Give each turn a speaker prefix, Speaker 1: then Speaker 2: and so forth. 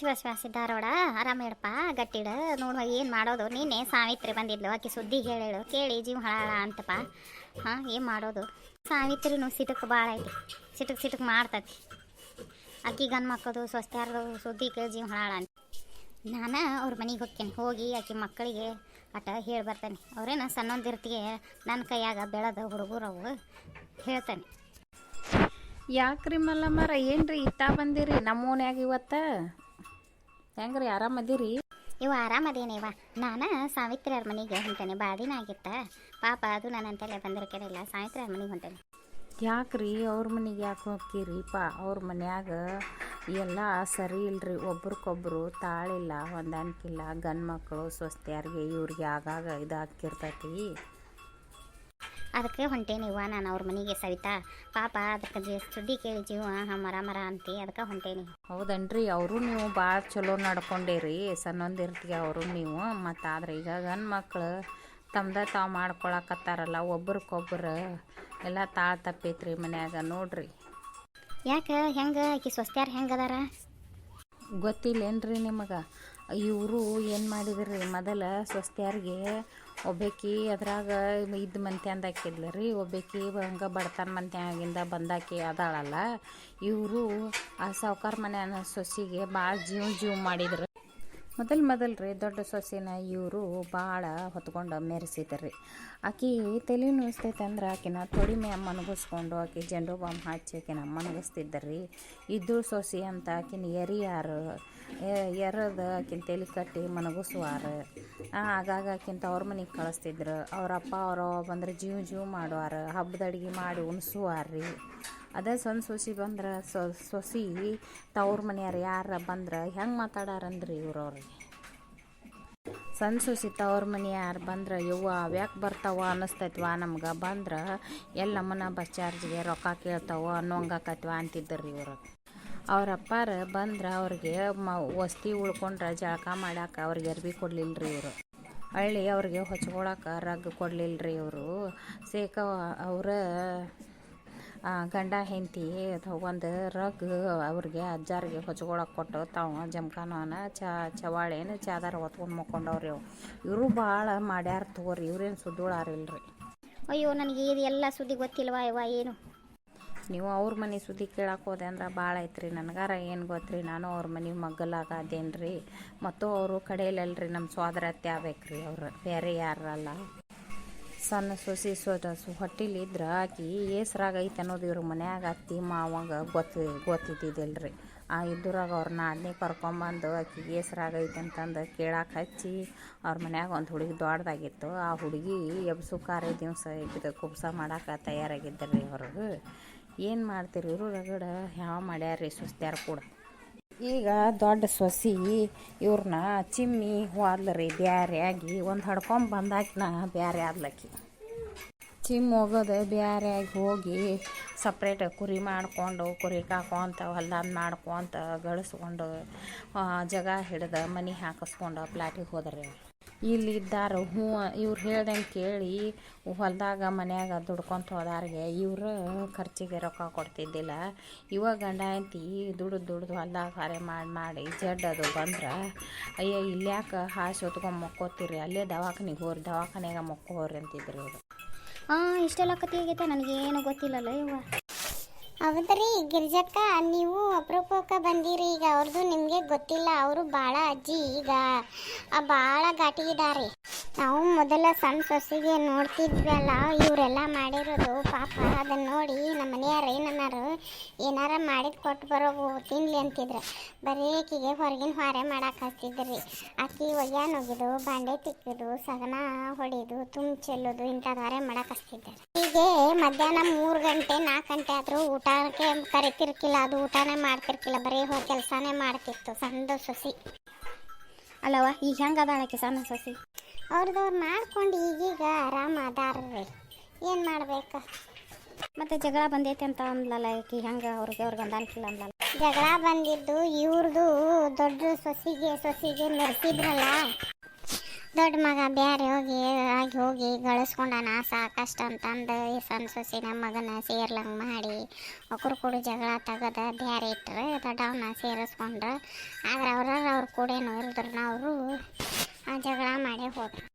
Speaker 1: ಶಿವ ಶಿವ ಆರಾಮ ಇಡಪ್ಪ ಗಟ್ಟಿಡ ನೋಡುವ ಏನು ಮಾಡೋದು? ನೀನೆ ಸಾವಿತ್ರಿ ಬಂದಿದ್ಲು. ಆಕೆ ಸುದ್ದಿ ಹೇಳೇಳು. ಕೇಳಿ, ಜೀವ ಹಳಾಳ ಅಂತಪ್ಪ. ಹಾಂ, ಏನು ಮಾಡೋದು? ಸಾವಿತ್ರಿನೂ ಸಿಟಕ್ ಭಾಳ ಐತಿ. ಸಿಟಕ್ ಸಿಟಕ್ ಮಾಡ್ತತಿ. ಅಕ್ಕಿ ಗನ್ ಮಕ್ಕಳು ಸ್ವಸ್ತ್ಯಾರ್ದು ಸುದ್ದಿ ಕೇಳಿ ಜೀವ ಹಳಾಳ ಅಂತ. ನಾನು ಅವ್ರ ಮನೆಗೆ ಹೋಗ್ತೇನೆ ಹೋಗಿ ಆಕೆ ಮಕ್ಕಳಿಗೆ ಆಟ ಹೇಳಿ ಬರ್ತೇನೆ. ಅವ್ರೇನ ಸಣ್ಣೊಂದಿರ್ತಿಗೆ ನನ್ನ ಕೈಯಾಗ ಬೆಳೆದ ಹುಡುಗರು ಅವು ಹೇಳ್ತೇನೆ.
Speaker 2: ಯಾಕ್ರಿ ಮಲ್ಲಮ್ಮರ, ಏನ್ರಿ ಇತ್ತ ಬಂದಿರಿ? ನಮ್ಮ ಓನ್ಯಾಗ ಇವತ್ತ? ಹೆಂಗ್ರಿ ಆರಾಮದಿರಿ
Speaker 1: ಇವ ಆರಾಮದೇನಿವ ನಾನು ಸಾವಿತ್ರಿ ಅವ್ರ ಮನೆಗೆ ಹೊಂಟೇನೆ ಭಾಳ ದಿನ ಆಗಿತ್ತ. ಪಾಪ ಅದು ನನ್ನ ಅಂತಲೇ ಬಂದಿರಕೇನಿಲ್ಲ ಸಾವಿತ್ರಿ ಅವ್ರ ಮನೆಗೆ ಹೊಂಟೇನೆ.
Speaker 2: ರೀ ಅವ್ರ ಮನೆಗೆ ಯಾಕೆ ಹೋಗ್ತೀರಿ? ಪಾ ಅವ್ರ ಮನ್ಯಾಗ ಎಲ್ಲ ಸರಿ ಇಲ್ರಿ ಒಬ್ರಿಗೊಬ್ರು ತಾಳಿಲ್ಲ ಹೊಂದಾಣಿಕಿಲ್ಲ ಗಂಡು ಮಕ್ಕಳು ಸ್ವಸ್ತ್ಯಾರಿಗೆ ಇವ್ರಿಗೆ ಆಗಾಗ ಇದಾಕಿರ್ತೈತಿ
Speaker 1: ಅದಕ್ಕೆ ಹೊಂಟೇನಿವ ನಾನು ಅವ್ರ ಮನೆಗೆ ಸವಿತಾ. ಪಾಪ ಅದಕ್ಕೆ ಜಿ ಸುದ್ದಿ ಕೇಳಿ ಜೀವ ಹಾಂ ಮರ ಮರ ಅಂತಿ ಅದಕ್ಕೆ ಹೊಂಟೇನಿ
Speaker 2: ಹೌದನ್ರಿ ಅವರು ನೀವು ಭಾಳ ಚಲೋ ನಡ್ಕೊಂಡೇರಿ ಸಣ್ಣೊಂದಿರ್ತಿಗೆ ಅವರು ನೀವು. ಮತ್ತು ಆದ್ರೆ ಈಗ ಗಂಡು ಮಕ್ಕಳು ತಮ್ದ ತಾವು ಮಾಡ್ಕೊಳಕತ್ತಾರಲ್ಲ ಒಬ್ರಿಗೊಬ್ರು ಎಲ್ಲ ತಾಳ್ ತಪ್ಪೈತ್ರಿ ಮನ್ಯಾಗ ನೋಡ್ರಿ.
Speaker 1: ಯಾಕೆ ಹೆಂಗೆ ಆಕಿ ಸ್ವಸ್ತ್ಯಾರ ಹೆಂಗೆ ಅದಾರ
Speaker 2: ಗೊತ್ತಿಲ್ಲೇನ್ರಿ ನಿಮಗೆ? ಇವರು ಏನು ಮಾಡಿದ್ರಿ ಮೊದಲ ಸ್ವಸ್ತ್ಯಾರಿಗೆ ಒಬ್ಬಾಕಿ ಅದ್ರಾಗ ಇದ್ದ ಮಂತ್ಯಾಂದ ಹಾಕಿದ್ಲ ರೀ ಒಬ್ಬಾಕಿ ಹಂಗೆ ಬಡತನ ಮಂತ್ಯಾಗಿಂದ ಬಂದಾಕಿ ಅದಾಳಲ್ಲ, ಇವರು ಆ ಸಾವ್ಕಾರ ಮನೆ ಸೊಸಿಗೆ ಭಾಳ ಜೀವ ಜೀವ ಮಾಡಿದ್ರು. ಮೊದಲು ಮೊದಲು ರೀ ದೊಡ್ಡ ಸೊಸೆನ ಇವರು ಭಾಳ ಹೊತ್ಕೊಂಡು ಮೆರೆಸಿದ್ರಿ. ಆಕೆ ತಲೆ ನುಸ್ತೈತೆ ಅಂದ್ರೆ ಆಕಿನ ತೊಡಿ ಮೇ ಮನಗಿಸ್ಕೊಂಡು ಆಕೆ ಜಂಡು ಬಾಂಬ್ ಹಚ್ಚಿ ಆಕಿನ ಮನಗಿಸ್ತಿದ್ದರಿ ಇದ್ದು ಸೊಸೆ ಅಂತ ಆಕಿನ ಎರಿಯಾರು ಎರದ ಆಕಿನ ತಲೆ ಕಟ್ಟಿ ಮನಗಿಸುವಾರ ಆಗಾಗ ಆಕಿಂತ ಅವ್ರ ಮನೆಗೆ ಕಳಿಸ್ತಿದ್ರು. ಅವ್ರ ಅಪ್ಪ ಅವ್ರ ಬಂದ್ರೆ ಜೀವ ಜೀವ ಮಾಡುವಾರ. ಹಬ್ಬದ ಅಡುಗೆ ಮಾಡಿ ಉಣಿಸುವಾರ್ರಿ. ಅದೇ ಸಣ್ಣ ಸೊಸಿ ಬಂದ್ರೆ ಸೊ, ಸೊಸಿ ತವ್ರ ಮನೆಯವ್ರು ಯಾರ ಬಂದ್ರೆ ಹೆಂಗೆ ಮಾತಾಡಾರಂದ್ರಿ ಇವ್ರವ್ರಿಗೆ ಸಣ್ಣ ಸೊಸಿ ತವ್ರ ಮನೆ ಯಾರು ಬಂದ್ರೆ ಇವ್ವ ಅವ್ಯಾಕೆ ಬರ್ತಾವ ಅನ್ನಿಸ್ತೈತ್ವ ನಮ್ಗೆ? ಬಂದ್ರೆ ಎಲ್ಲ ನಮ್ಮನ ಬಸ್ ಚಾರ್ಜ್ಗೆ ರೊಕ್ಕ ಕೇಳ್ತಾವ ಅನ್ನೋಂಗಾಕತ್ವ ರೀ ಇವರು. ಅವ್ರ ಅಪ್ಪಾರ ಬಂದ್ರೆ ಅವ್ರಿಗೆ ಮ ವಸ್ತಿ ಉಳ್ಕೊಂಡ್ರೆ ಜಳಕ ಮಾಡಾಕ ಅವ್ರಿಗೆ ಅರ್ಬಿ ಕೊಡ್ಲಿಲ್ಲ ರೀ ಇವರು. ಹಳ್ಳಿ ಅವ್ರಿಗೆ ಹೊಚ್ಕೊಳಕ್ಕೆ ರಗ್ ಕೊಡ್ಲಿಲ್ಲ ರೀ ಇವರು. ಸೇಕ ಅವ್ರ ಗಂಡ ಹೆಂಡತಿ ಒಂದು ರಗ್ ಅವ್ರಿಗೆ ಅಜ್ಜಾರಿಗೆ ಹೊಚ್ಕೊಳಕ್ಕೆ ಕೊಟ್ಟು ತಾವು ಜಮಖಾನ ಚ, ಚವಾಳೇನು ಚಾದಾರ ಹೊತ್ಕೊಂಡು ಮಕ್ಕೊಂಡವ್ರಿ ಅವು ಇವರು ಭಾಳ ಮಾಡ್ಯಾರ ತಗೋರಿ, ಇವ್ರೇನು ಸುದ್ದುಳಾರಿಲ್ರಿ.
Speaker 1: ಅಯ್ಯೋ, ನನಗೆ ಇದು ಎಲ್ಲ ಸುದ್ದಿ ಗೊತ್ತಿಲ್ವಾ, ಇವ ಏನು?
Speaker 2: ನೀವು ಅವ್ರ ಮನೆ ಸುದ್ದಿ ಕೇಳಕ್ಕೆ ಹೋದೆ ಅಂದ್ರೆ ಭಾಳ ಐತ್ರಿ. ನನಗಾರ ಏನು ಗೊತ್ತ್ರಿ, ನಾನು ಅವ್ರ ಮನೆ ಮಗ್ಗಲಾಗ ಅದೇನ್ರಿ ಮತ್ತು ಅವರು ಕಡೆಯಲ್ಲಲ್ರಿ ನಮ್ಮ ಸ್ವಾದರತ್ತೆ ರೀ ಅವರು. ಬೇರೆ ಯಾರಲ್ಲ ಸಣ್ಣ ಸೊಸಿ ಸೋದ ಹೊಟ್ಟಿಲಿ ಇದ್ರೆ ಆಕಿ ಏಸ್ರಾಗ ಐತೆ ಅನ್ನೋದು ಇವ್ರ ಮನ್ಯಾಗ ಅತ್ತಿ ಮಾವಾಗ ಗೊತ್ತಿ ರೀ ಆ ಇದ್ರಾಗ ಅವ್ರ ನಾಡನೇ ಕರ್ಕೊಂಬಂದು ಆಕಿಗೆ ಹೆಸ್ರಾಗ ಐತೆ ಅಂತಂದು ಕೇಳಕ್ಕೆ ಹಚ್ಚಿ ಅವ್ರ ಮನ್ಯಾಗ ಒಂದು ಹುಡುಗಿ ದೊಡ್ಡದಾಗಿತ್ತು ಆ ಹುಡುಗಿ ಎಬ್ಸು ಕಾರ್ಯ ದಿವಸ ಇದು ಕುಬ್ಸ ಮಾಡಕ್ಕೆ ತಯಾರಾಗಿದ್ದರಿ ಅವ್ರಿಗೆ ಏನು ಮಾಡ್ತೀರಿ? ಇವರು ರಗಡ ಯಾವ ಮಾಡ್ಯಾರ್ರಿ ಸುಸ್ತ್ಯಾರ ಕೂಡ. ಈಗ ದೊಡ್ಡ ಸೊಸಿ ಇವ್ರನ್ನ ಚಿಮ್ಮಿ ಹೋದ್ಲರಿ ಆಗಿ ಒಂದು ಹಡ್ಕೊಂಡು ಬಂದಾಕಿನ ಬ್ಯಾರೆ ಆದ್ಲಕ್ಕಿ ಚಿಮ್ಮ ಹೋಗೋದು ಆಗಿ ಹೋಗಿ ಸಪ್ರೇಟ್ ಕುರಿ ಮಾಡ್ಕೊಂಡು, ಕುರಿ ಕಾಕೊಂತ, ಹೊಲ್ದಾನ ಮಾಡ್ಕೊಂತ, ಗಳಿಸ್ಕೊಂಡು ಜಗ ಹಿಡ್ದು ಮನೆ ಹಾಕಿಸ್ಕೊಂಡು ಪ್ಲಾಟಿಗೆ ಹೋದ್ರಿ ಇಲ್ಲಿ ಇದ್ದಾರ ಹ್ಞೂ, ಇವ್ರು ಹೇಳ್ದಂಗೆ ಕೇಳಿ ಹೊಲ್ದಾಗ ಮನ್ಯಾಗ ದುಡ್ಕೊಂತ ಹೋದಾರಿಗೆ ಇವರು ಖರ್ಚಿಗೆ ರೊಕ್ಕ ಕೊಡ್ತಿದ್ದಿಲ್ಲ. ಇವಾಗ ಗಂಡ ಹೆಂಡ್ತಿ ದುಡ್ದು ದುಡ್ದು ಹೊಲ್ದಾಗ ಹಾರೆ ಮಾಡಿ ಮಾಡಿ ಜಡ್ ಅದು ಬಂದ್ರೆ, ಅಯ್ಯ, ಇಲ್ಯಾಕೆ ಹಾಸು ಹೊತ್ಕೊಂಡು ಮಕ್ಕೋತೀರಿ? ಅಲ್ಲೇ ದವಾಖಾನೆಗೆ ಹೋರಿ ದವಾಖಾನೆಗೆ ಮಕ್ಕೋರಿ ಅಂತಿದ್ರು ಇವರು.
Speaker 1: ಹಾಂ ಇಷ್ಟೆಲ್ಲ ಕತೆ ಆಗೈತೆ ನನಗೇನು ಗೊತ್ತಿಲ್ಲಲ್ಲ ಇವ.
Speaker 3: ಹೌದ್ರಿ ಗಿರಿಜಕ್ಕ, ನೀವು ಅಪರೂಪಕ್ಕೆ ಬಂದಿರಿ. ಈಗ ಅವ್ರದ್ದು ನಿಮಗೆ ಗೊತ್ತಿಲ್ಲ, ಅವರು ಭಾಳ ಅಜ್ಜಿ. ಈಗ ಭಾಳ ಘಾಟಿಗಿದ್ದಾರೆ ನಾವು ಮೊದಲ ಸಣ್ಣ ಸೊಸೆಗೆ ನೋಡ್ತಿದ್ವಲ್ಲ, ಇವರೆಲ್ಲ ಮಾಡಿರೋದು ಪಾಪ. ಅದನ್ನ ನೋಡಿ ನಮ್ಮ ಮನೆಯವ್ರು ಏನನ್ನಾರು ಏನಾರ ಮಾಡಿದ ಕೊಟ್ಟು ಬರೋಗು ತಿನ್ಲಿ ಅಂತಿದ್ರು. ಬರೀ ಆಕಿಗೆ ಹೊರಗಿನ ಹೊರೆ ಮಾಡಕ್ಕೆ ಹಚ್ತಿದ್ರಿ ಅಕ್ಕಿ ಒಯ್ಯಾನ ಒಗಿದು ಬಾಂಡೆ ತಿಕ್ಕಿದು ಸಗನ ಹೊಡಿದು ತುಂಬ ಚೆಲ್ಲೋದು ಇಂಥದ್ದು ಹೊರೆ ಮಾಡಕ್ಕೆ ಹಚ್ತಿದ್ದಾರೆ ಹೀಗೆ ಮಧ್ಯಾಹ್ನ ಮೂರು ಗಂಟೆ ನಾಲ್ಕು ಗಂಟೆ ಆದರೂ ಊಟಕ್ಕೆ ಕರಿತಿರ್ಕಿಲ್ಲ ಅದು ಊಟನೇ ಮಾಡ್ತಿರ್ಕಿಲ್ಲ ಬರೀ ಹೋಗಿ ಕೆಲಸನೇ ಮಾಡ್ತಿತ್ತು ಸಣ್ಣ ಸೊಸಿ.
Speaker 1: ಅಲ್ಲವ ಈಗ ಹೆಂಗೆ ಅದಾಳಕ್ಕೆ ಸಣ್ಣ ಸಸಿ?
Speaker 3: ಅವ್ರದ್ದು ಅವ್ರು ಮಾಡ್ಕೊಂಡು ಈಗೀಗ ಆರಾಮ ಅದಾರ್ರಿ ಏನು ಮಾಡ್ಬೇಕು?
Speaker 1: ಮತ್ತೆ ಜಗಳ ಬಂದೈತೆ ಅಂತ ಅಂದ್ಲಲ್ಲ ಈಕಿ ಹೆಂಗೆ ಅವ್ರಿಗೆ ಅವ್ರಿಗೆ ಹೊಂದಾಣಿಕಿಲ್ಲ ಅಂದ್ಲಲ್ಲ?
Speaker 3: ಜಗಳ ಬಂದಿದ್ದು ಇವ್ರದ್ದು ದೊಡ್ಡ ಸೊಸಿಗೆ ಸೊಸಿಗೆ ಮೆರೆಸಿದ್ರಲ್ಲ ದೊಡ್ಡ ಮಗ ಬೇರೆ ಹೋಗಿ, ಆಗಿ ಹೋಗಿ ಗಳಿಸ್ಕೊಂಡಾನ ಸಾಕಷ್ಟು ಅಂತಂದು ಈ ಸಣ್ಣ ಸೊಸಿನ ಮಗನ ಸೇರ್ಲಂಗೆ ಮಾಡಿ ಒಕ್ರು ಕೂಡ ಜಗಳ ತೆಗೆದ ಬ್ಯಾರೆ ದೊಡ್ಡ ದೊಡ್ಡವನ್ನ ಸೇರಿಸ್ಕೊಂಡ್ರು. ಆದ್ರೆ ಅವ್ರ ಅವ್ರ ಕೂಡೇನು ಇಲ್ದ್ರು ಅವರು ಜಗಳ ಮಾಡೇ ಹೋದ್ರು.